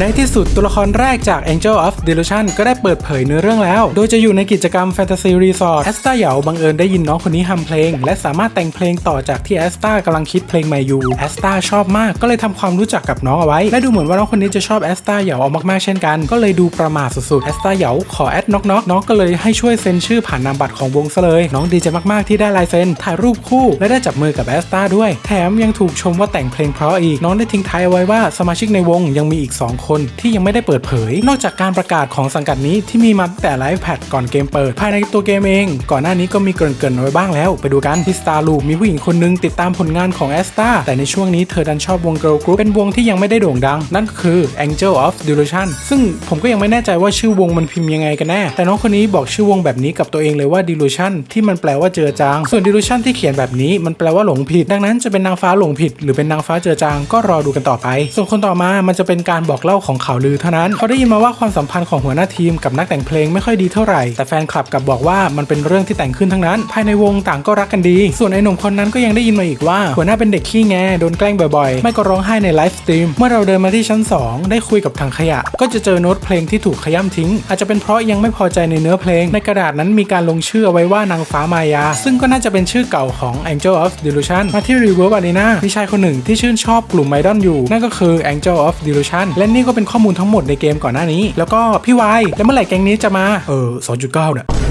ในที่สุดตัวละครแรกจาก Angel of Delusion ก็ได้เปิดเผยเนื้อเรื่องแล้ว โดยจะอยู่ในกิจกรรม Fantasy Resort แอสตาเหยาบังเอิญได้ยินน้องคนนี้ทำเพลง และสามารถแต่งเพลงต่อจากที่แอสตากำลังคิดเพลงใหม่อยู่แอสตาชอบมากก็เลยทำความรู้จักกับน้องเอาไว้ และดูเหมือนว่าน้องคนนี้จะชอบแอสตาเหยาเอามากๆเช่นกัน ก็เลยดูประมาทสุดๆแอสตาเหยาขอแอดน็อกน็อกน้องก็เลยให้ช่วยเซ็นชื่อผ่านนามบัตรของวงซะเลย น้องดีใจมากๆที่ได้ลายเซ็นถ่ายรูปคู่และได้จับมือกับแอสตาด้วย แถมยังถูกชมว่าแต่งเพลงเพราะอีกน้องได้ทิ้งท้ายเอาไว้ว่าสมาชิกในวงยังมีอีก 2คนที่ยังไม่ได้เปิดเผย นอกจากการประกาศของสังกัดนี้ที่มีมาตั้งแต่ไลฟ์แพดก่อนเกมเปิด ภายในตัวเกมเอง ก่อนหน้านี้ก็มีเกินๆเอาไว้บ้างแล้ว ไปดูกันที่สตาร์ลูมีผู้หญิงคนนึงติดตามผลงานของแอสตาแต่ในช่วงนี้เธอดันชอบวง Girl Group เป็นวงที่ยังไม่ได้โด่งดัง นั่นคือ Angel of Delusion ซึ่งผมก็ยังไม่แน่ใจว่าชื่อวงมันพิมพ์ยังไงกันแน่ แต่น้องคนนี้บอกชื่อวงแบบนี้กับตัวเองเลยว่า Delusion ที่มันแปลว่าเจอจาง ส่วน Delusion ที่เขียนแบบนี้มันแปลว่าหลงผิด ดังนั้นจะเป็นนางฟ้าหลงผิด หรือเป็นนางฟ้าเจอจางก็รอดูกันต่อไป ส่วนคนต่อมามันจะเป็นการบอกเล่าของข่าวลือเท่านั้น เขาได้ยินมาว่าความสัมพันธ์ของหัวหน้าทีมกับนักแต่งเพลงไม่ค่อยดีเท่าไหร่ แต่แฟนคลับกลับบอกว่ามันเป็นเรื่องที่แต่งขึ้นทั้งนั้น ภายในวงต่างก็รักกันดี ส่วนไอ้หนุ่มคนนั้นก็ยังได้ยินมาอีกว่า หัวหน้าเป็นเด็กขี้แงโดนแกล้งบ่อยๆ ไม่ก็ร้องไห้ในไลฟ์สตรีม เมื่อเราเดินมาที่ชั้น 2 ได้คุยกับถังขยะ ก็จะเจอโน้ตเพลงที่ถูกขย้ำทิ้ง อาจจะเป็นเพราะยังไม่พอใจในเนื้อเพลง ในกระดาษนั้นมีการลงชื่อเอาไว้ว่านางฟ้ามายา ซึ่งก็น่าจะเป็นชื่อเก่าของ Angel of Delusion มาที่ Reverb Arena มีชายคนหนึ่งที่ชื่นชอบกลุ่มไมดอนอยู่ นั่นก็คือ Angel of Delusion และนี่ก็เป็นข้อมูลทั้งหมดในเกมก่อนหน้านี้ แล้วก็พี่วายแล้วเมื่อไหร่แก๊งนี้จะมา เออ2.9เนี่ย